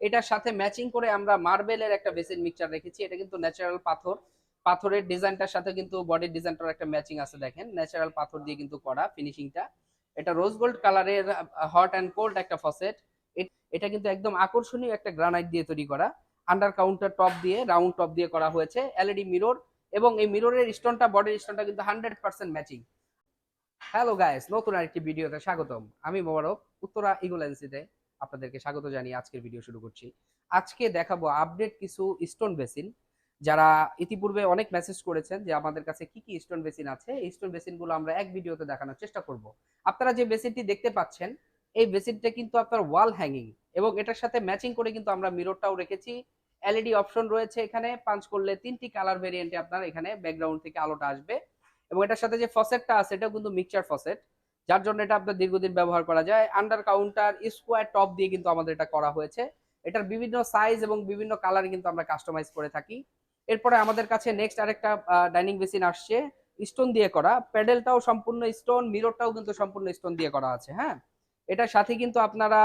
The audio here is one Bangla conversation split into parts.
এটার সাথে ম্যাচিং করে আমরা মার্বেলের একটা বেসিন মিক্সচার রেখেছি। এটা কিন্তু ন্যাচারাল পাথর। পাথরের ডিজাইনটার সাথে কিন্তু বডির ডিজাইনটার একটা ম্যাচিং আছে দেখেন। ন্যাচারাল পাথর দিয়ে কিন্তু করা ফিনিশিংটা এটা রোজ গোল্ড কালারের হট অ্যান্ড কোল্ড একটা ফসেট এটা কিন্তু একদম আকর্ষণীয় একটা গ্রানাইট দিয়ে তৈরি করা। আন্ডার কাউন্টার টপ দিয়ে রাউন্ড টপ দিয়ে করা হয়েছে। এলইডি মিরর এবং এই মিররের স্টোনটা বডির স্টোনটা কিন্তু hundred percent matching hello guys নতুন আরেকটি ভিডিওতে স্বাগতম। আমি মোবারক, উত্তরা ইগল এজেন্সিতে আপনাদেরকে স্বাগত জানিয়ে আজকের ভিডিও শুরু করছি। আজকে দেখাবো আপডেট কিছু স্টোন বেসিন যারা ইতিপূর্বে অনেক মেসেজ করেছেন যে আমাদের কাছে কি কি স্টোন বেসিন আছে, এই স্টোন বেসিনগুলো আমরা এক ভিডিওতে দেখানোর চেষ্টা করব। আপনারা যে বেসিনটি দেখতে পাচ্ছেন, এই বেসিনটা কিন্তু আপনার ওয়াল হ্যাঙ্গিং এবং এটার সাথে ম্যাচিং করে কিন্তু আমরা মিররটাও রেখেছি। এলইডি অপশন রয়েছে এখানে পাঞ্চ করলে তিনটি কালার ভেরিয়েন্টে আপনার এখানে ব্যাকগ্রাউন্ড থেকে আলোটা আসবে। এবং এটার সাথে যে ফসেটটা আছে, এটাও কিন্তু মিক্সচার ফসেট যার জন্য এটা আপনার দীর্ঘদিন ব্যবহার করা যায়। আন্ডার কাউন্টার স্কোয়ার টপ দিয়ে কিন্তু আমাদের এটা করা হয়েছে। এটার বিভিন্ন সাইজ এবং বিভিন্ন কালার কিন্তু আমরা কাস্টমাইজ করে থাকি। এরপরে আমাদের কাছে নেক্সট আরেকটা ডাইনিং বেসিন আসছে স্টোন দিয়ে করা। প্যাডেলটাও সম্পূর্ণ স্টোন মিররটাও কিন্তু সম্পূর্ণ স্টোন দিয়ে করা আছে হ্যাঁ? এটার সাথে কিন্তু আপনারা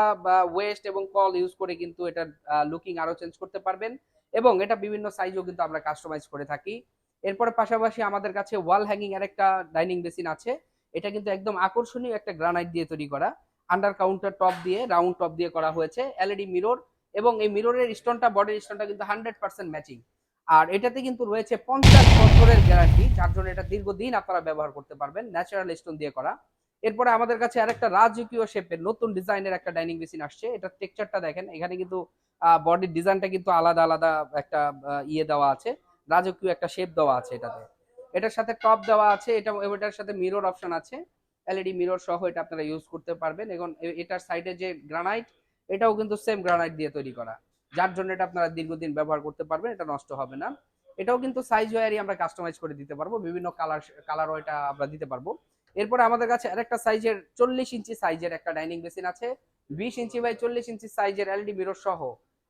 ওয়েস্ট এবং কল ইউজ করে কিন্তু এটার লুকিং আরও চেঞ্জ করতে পারবেন। এবং এটা বিভিন্ন সাইজও কিন্তু আমরা কাস্টমাইজ করে থাকি। এরপরে পাশাপাশি আমাদের কাছে ওয়াল হ্যাঙ্গিং এর একটা ডাইনিং বেসিন আছে। এটা কিন্তু একদম আকর্ষণীয় একটা গ্রানাইট দিয়ে তৈরি করা। আন্ডার কাউন্টার টপ দিয়ে রাউন্ড টপ দিয়ে করা হয়েছে এলইডি মিরর এবং এই মিররের স্টোনটা বডির স্টোনটা কিন্তু হান্ড্রেড পার্সেন্ট ম্যাচিং আর এটাতে কিন্তু রয়েছে পঞ্চাশ বছরের গ্যারান্টি যার জন্য এটা দীর্ঘদিন আপনারা ব্যবহার করতে পারবেন ন্যাচারাল স্টোন দিয়ে করা। এরপরে আমাদের কাছে আরেকটা রাজকীয় শেপের নতুন ডিজাইনের একটা ডাইনিং বেসিন আসছে, এটা টেক্সচারটা দেখেন, এখানে কিন্তু বডির ডিজাইনটা কিন্তু আলাদা আলাদা একটা ইয়ে দেওয়া আছে, রাজকীয় একটা শেপ দেওয়া আছে এটাতে। এটার সাথে টপ দেওয়া আছে, এটা, এটার সাথে মিরর অপশন আছে এলইডি মিরর সহ এটা আপনারা ইউজ করতে পারবেন। এবং এটার সাইডে যে গ্রানাইট এটাও কিন্তু সেম গ্রানাইট দিয়ে তৈরি করা। যার জন্য এটা আপনারা দীর্ঘদিন ব্যবহার করতে পারবেন, এটা নষ্ট হবে না। এটাও কিন্তু সাইজ ওয়ারি আমরা কাস্টমাইজ করে দিতে পারব, বিভিন্ন কালার কালারও এটা আমরা দিতে পারব। এরপরে আমাদের কাছে আরেকটা সাইজের চল্লিশ ইঞ্চি সাইজের একটা ডাইনিং বেসিন আছে, বিশ ইঞ্চি বাই চল্লিশ ইঞ্চি সাইজের এলইডি মিরর সহ।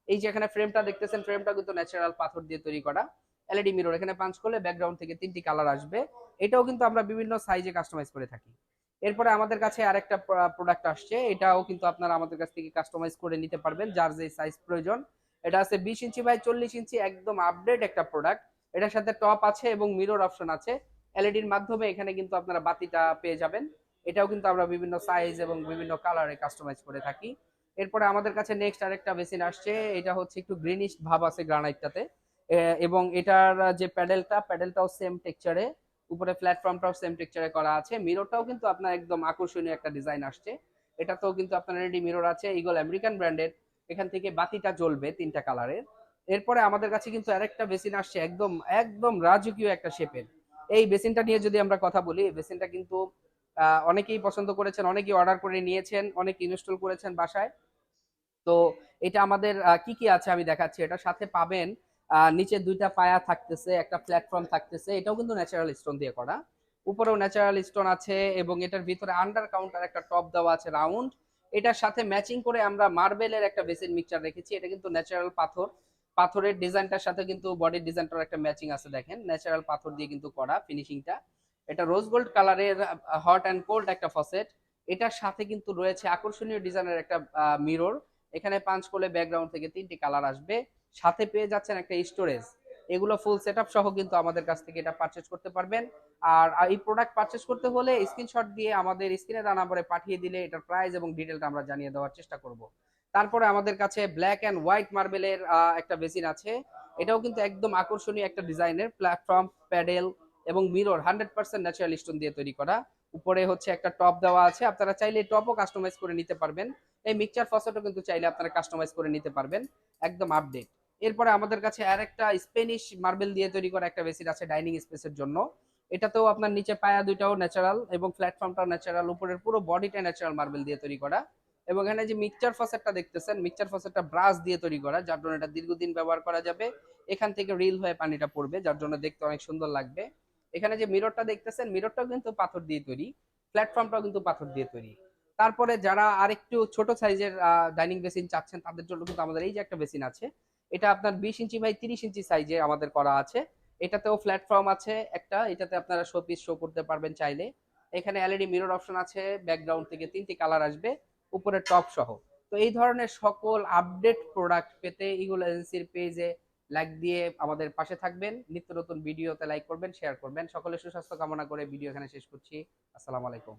এই যে এখানে ফ্রেমটা দেখতেছেন ফ্রেমটা কিন্তু ন্যাচারাল পাথর দিয়ে তৈরি করা। এলইডি মিরর এখানে পাঞ্চ করলে ব্যাকগ্রাউন্ড থেকে তিনটি কালার আসবে। এটাও কিন্তু আমরা বিভিন্ন সাইজে কাস্টমাইজ করে থাকি। এরপরে আমাদের কাছে আরেকটা প্রোডাক্ট আসছে। এটাও কিন্তু আপনারা আমাদের কাছ থেকে কাস্টমাইজ করে নিতে পারবেন, যার যে সাইজ প্রয়োজন। এটা আছে বিশ ইঞ্চি বাই চল্লিশ ইঞ্চি, একদম আপডেট একটা প্রোডাক্ট এটার সাথে টপ আছে এবং মিরর অপশন আছে। এলইডির মাধ্যমে এখানে কিন্তু আপনারা বাতিটা পেয়ে যাবেন। এটাও কিন্তু আমরা বিভিন্ন সাইজ এবং বিভিন্ন কালারে কাস্টমাইজ করে থাকি। এরপরে আমাদের কাছে নেক্সট আরেকটা বেসিন আসছে। এটা হচ্ছে একটু গ্রিনিশ ভাব আছে গ্রানাইটটাতে এবং এটার যে প্যাডেলটা, প্যাডেলটাও সেম টেক্সচারে উপরে প্ল্যাটফর্মটাও সেম টেক্সচারে করা আছে। মিররটাও কিন্তু আপনার একদম আকর্ষণীয় একটা ডিজাইন আসছে। এটাতেও কিন্তু আপনার রেডি মিরর আছে ইগল আমেরিকান ব্র্যান্ডের এখান থেকে বাতিটা জ্বলবে তিনটা কালারের এরপরে আমাদের কাছে কিন্তু আরেকটা বেসিন আসছে, একদম একদম রাজকীয় একটা শেপের এই বেসিনটা নিয়ে যদি আমরা কথা বলি, এই বেসিনটা কিন্তু অনেকেই পছন্দ করেছেন, অনেকেই অর্ডার করে নিয়েছেন, অনেক ইনস্টল করেছেন বাসায়। তো এটা আমাদের কি কি আছে আমি দেখাচ্ছি, এটা সাথে পাবেন নিচে দুইটা পায়া থাকতেছে, একটা প্ল্যাটফর্ম থাকতেছে, এটাও কিন্তু ন্যাচারাল স্টোন দিয়ে করা। উপরেও ন্যাচারাল স্টোন আছে এবং এটার ভিতরে আন্ডার কাউন্টার একটা টপ দেওয়া আছে রাউন্ড এটার সাথে ম্যাচিং করে আমরা মার্বেলের একটা বেসিন মিক্সচার রেখেছি, এটা কিন্তু ন্যাচারাল পাথর। পাথরের ডিজাইনটার সাথে কিন্তু বডির ডিজাইনটার একটা ম্যাচিং আছে দেখেন ন্যাচারাল পাথর দিয়ে কিন্তু করা ফিনিশিংটা এটা রোজ গোল্ড কালারের হট অ্যান্ড কোল্ড একটা ফসেট এটার সাথে কিন্তু রয়েছে আকর্ষণীয় ডিজাইনের একটা মিরর এখানে পাঞ্চ করলে ব্যাকগ্রাউন্ড থেকে তিনটি কালার আসবে। সাথে পেয়ে যাচ্ছেন একটা স্টোরেজ এগুলো ফুল সেট সহ কিন্তু আমাদের কাছ থেকে এটা পারচেজ করতে পারবেন। আর এই প্রোডাক্ট পারচেজ করতে হলে স্ক্রিনশট দিয়ে আমাদের স্ক্রিনে দেওয়া নাম্বারে পাঠিয়ে দিলে এটার প্রাইস এবং ডিটেলটা আমরা জানিয়ে দেওয়ার চেষ্টা করব। তারপরে আমাদের কাছে ব্ল্যাক অ্যান্ড হোয়াইট মার্বেলের একটা বেসিন আছে। এটাও কিন্তু একদম আকর্ষণীয় একটা ডিজাইনের প্ল্যাটফর্ম প্যাডেল এবং mirror hundred percent natural stone দিয়ে তৈরি করা। উপরে হচ্ছে একটা টপ দেওয়া আছে। আপনারা চাইলে টপও কাস্টমাইজ করে নিতে পারবেন। এই মিক্সচার ফসেটও কিন্তু চাইলে আপনারা কাস্টমাইজ করে নিতে পারবেন। একদম আপডেট এরপরে আমাদের কাছে আর একটা স্পেনিশ মার্বেল দিয়ে তৈরি করা একটা বেসিন আছে ডাইনিং স্পেসের জন্য। এটাতেও আপনার নিচে পায়া দুইটাও ন্যাচারাল এবং প্ল্যাটফর্মটাও ন্যাচারাল উপরের পুরো বডিটা ন্যাচারাল মার্বেল দিয়ে তৈরি করা। এবং এখানে যে মিক্সচার ফসেটটা দেখতেছেন মিক্সচার ফসেটটা ব্রাশ দিয়ে তৈরি করা, যার জন্য এটা দীর্ঘদিন ব্যবহার করা যাবে। এখান থেকে রিল হয়ে পানিটা পড়বে, যার জন্য দেখতে অনেক সুন্দর লাগবে। এখানে যে মিররটা দেখতেছেন মিররটাও কিন্তু পাথর দিয়ে তৈরি প্ল্যাটফর্মটাও কিন্তু পাথর দিয়ে তৈরি। তারপরে যারা আরেকটু ছোট সাইজের ডাইনিং বেসিন চাচ্ছেন, তাদের জন্য কিন্তু আমাদের এই যে একটা বেসিন আছে এটা আপনার বিশ ইঞ্চি বাই তিরিশ ইঞ্চি সাইজে আমাদের করা আছে। এটাতেও প্ল্যাটফর্ম আছে একটা, এটাতে আপনারা শো পিস শো করতে পারবেন চাইলে। এখানে এলইডি মিরর অপশন আছে ব্যাকগ্রাউন্ড থেকে তিনটি কালার আসবে, উপরে টপ সহ। তো এই ধরনের সকল আপডেট প্রোডাক্ট পেতে ইগুল এজেন্সির পেজে লাইক দিয়ে আমাদের পাশে থাকবেন। নিত্য নতুন ভিডিওতে লাইক করবেন শেয়ার করবেন। সকলে সুস্বাস্থ্য কামনা করে ভিডিও এখানে শেষ করছি। আসসালামু আলাইকুম।